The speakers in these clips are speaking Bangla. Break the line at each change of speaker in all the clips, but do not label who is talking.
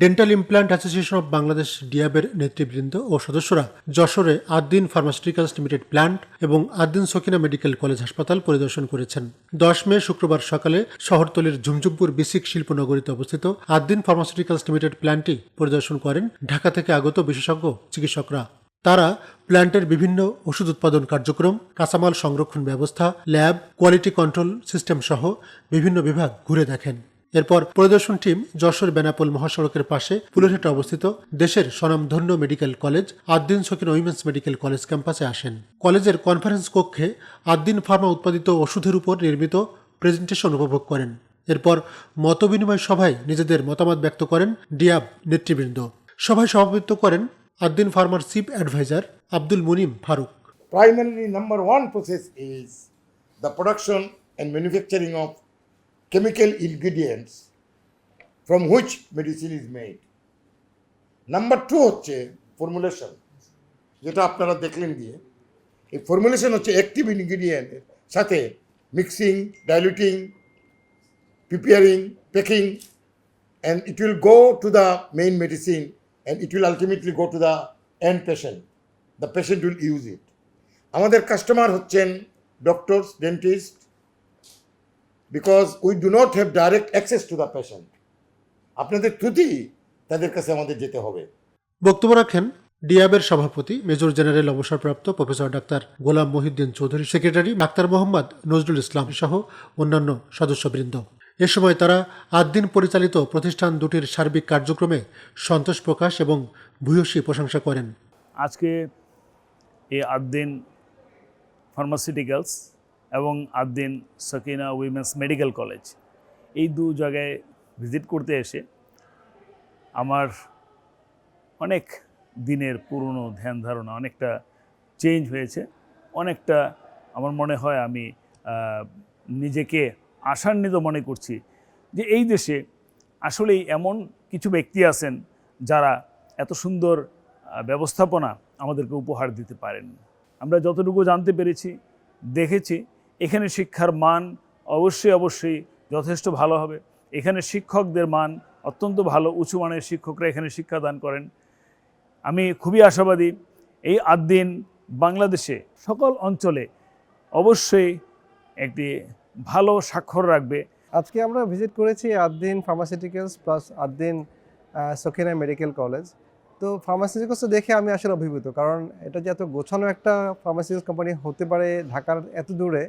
Dental implant association of Bangladesh ডিয়াবের নেতৃবৃন্দ ও সদস্যরা যশোরে আদ্দিন ফার্মাসিউটিক্যালস লিমিটেড প্ল্যান্ট এবং আদ্দিন সকিনা মেডিকেল কলেজ হাসপাতাল পরিদর্শন করেছেন। দশ মে শুক্রবার সকালে শহরতলির ঝুমঝুমপুর বিসিক শিল্পনগরীতে অবস্থিত আদ্দিন ফার্মাসিউটিক্যালস লিমিটেড প্ল্যান্টটি পরিদর্শন করেন ঢাকা থেকে আগত বিশেষজ্ঞ চিকিৎসকরা। তারা প্ল্যান্টের বিভিন্ন ওষুধ উৎপাদন কার্যক্রম, কাঁচামাল সংরক্ষণ ব্যবস্থা, ল্যাব, কোয়ালিটি কন্ট্রোল সিস্টেম সহ বিভিন্ন বিভাগ ঘুরে দেখেন। এরপর পরিদর্শন টিম যশোর বেনাপোল মহাসড়কের পাশে ফুলেরহাটে অবস্থিত দেশের স্বনামধন্য medical college Addin Sakin women's medical college ক্যাম্পাসে আসেন। কলেজের কনফারেন্স কক্ষে আদ্দিন ফার্মা উৎপাদিত ওষুধের উপর নির্মিত প্রেজেন্টেশন উপভোগ করেন। এরপর মতবিনিময় সভায় নিজেদের মতামত ব্যক্ত করেন ডিয়াব নেতৃবৃন্দ। সভায় সভাপতিত্ব করেন Ad-din farmer chief adviser Abdul Munim Faruk.
Primarily, number one process is the production and manufacturing of chemical ingredients from which medicine is made. Number two হচ্ছে ফর্মুলেশন যেটা আপনারা দেখলেন দিয়ে এই ফর্মুলেশন হচ্ছে অ্যাক্টিভ ইনগ্রিডিয়েন্টের সাথে mixing diluting preparing packing and it will go to the main medicine and it will ultimately go to the end patient the patient will use it আমাদের কাস্টমার হচ্ছেন doctors dentist because we do not have direct access to the patient আপনাদের থ্রুতেই তাদের কাছে আমাদের যেতে হবে।
বক্তব্য রাখেন ডিয়াবের সভাপতি মেজর জেনারেল অবসরপ্রাপ্ত professor doctor Golam Mohiuddin Chowdhury secretary doctor Mohammad Nazrul Islam সহ অন্যান্য সদস্যবৃন্দ। এ সময় তারা আদ্দিন পরিচালিত প্রতিষ্ঠান দুটির সার্বিক কার্যক্রমে সন্তোষ প্রকাশ এবং ভূয়সী প্রশংসা করেন।
আজকে এই আদ্দিন ফার্মাসিউটিক্যালস এবং Addin Sakina women's medical college. এই দু জায়গায় ভিজিট করতে এসে আমার অনেক দিনের পুরনো ধ্যান ধারণা অনেকটা চেঞ্জ হয়েছে। অনেকটা আমার মনে হয় আমি নিজেকে আশান্বিত মনে করছি যে এই দেশে আসলেই এমন কিছু ব্যক্তি আছেন যারা এত সুন্দর ব্যবস্থাপনা আমাদেরকে উপহার দিতে পারেন। আমরা যতটুকু জানতে পেরেছি, দেখেছি এখানে শিক্ষার মান অবশ্যই অবশ্যই যথেষ্ট ভালো হবে। এখানে শিক্ষকদের মান অত্যন্ত ভালো, উঁচু মানের শিক্ষকরা এখানে শিক্ষাদান করেন। আমি খুবই আশাবাদী এই আদ্দিন বাংলাদেশে সকল অঞ্চলে অবশ্যই একটি ভালো স্বাক্ষর রাখবে।
আজকে আমরা ভিজিট করেছি Addin pharmaceuticals plus Addin Sakhina medical college তো ফার্মাসিউটিক্যালস দেখে আমি আসলে অভিভূত, কারণ এটা যে এত গোছানো একটা ফার্মাসিউটিক্যালস কোম্পানি হতে পারে ঢাকার এত দূরে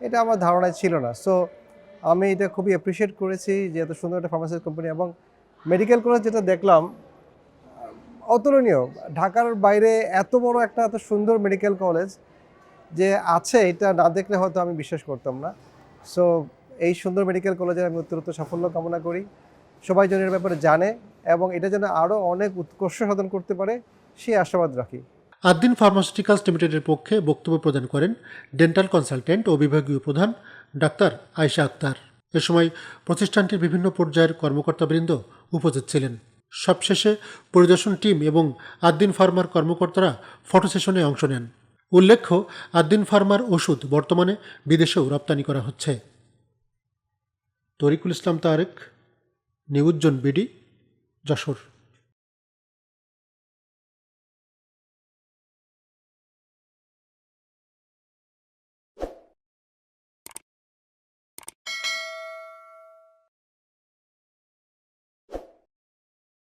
এটা আমার ধারণায় ছিল না। সো আমি এটা খুবই অ্যাপ্রিসিয়েট করেছি যে এত সুন্দর একটা ফার্মাসিউটিক্যাল কোম্পানি এবং মেডিকেল কলেজ যেটা দেখলাম অতুলনীয়। ঢাকার বাইরে এত বড় একটা, এত সুন্দর মেডিকেল কলেজ যে আছে, এটা না দেখলে হয়তো আমি বিশ্বাস করতাম না। সো এই সুন্দর মেডিকেল কলেজের আমি উত্তরোত্তর সাফল্য কামনা করি। সবাই যেন এর ব্যাপারে জানে এবং এটা যেন আরও অনেক উৎকর্ষ সাধন করতে পারে, সেই আশাবাদ রাখি।
আদ্দিন ফার্মাসিউটিক্যালস লিমিটেডের পক্ষে বক্তব্য প্রদান করেন ডেন্টাল কনসালটেন্ট ও বিভাগীয় প্রধান ডাক্তার আয়শা আক্তার। এ সময় প্রতিষ্ঠানটির বিভিন্ন পর্যায়ের কর্মকর্তাবৃন্দ উপস্থিত ছিলেন। সবশেষে পরিদর্শন টিম এবং আদ্দিন ফার্মার কর্মকর্তারা ফটো সেশনে অংশ নেন। উল্লেখ্য, আদ্দিন ফার্মার ওষুধ বর্তমানে বিদেশেও রপ্তানি করা হচ্ছে। Tarikul Islam Tarek news zone BD, Jessore.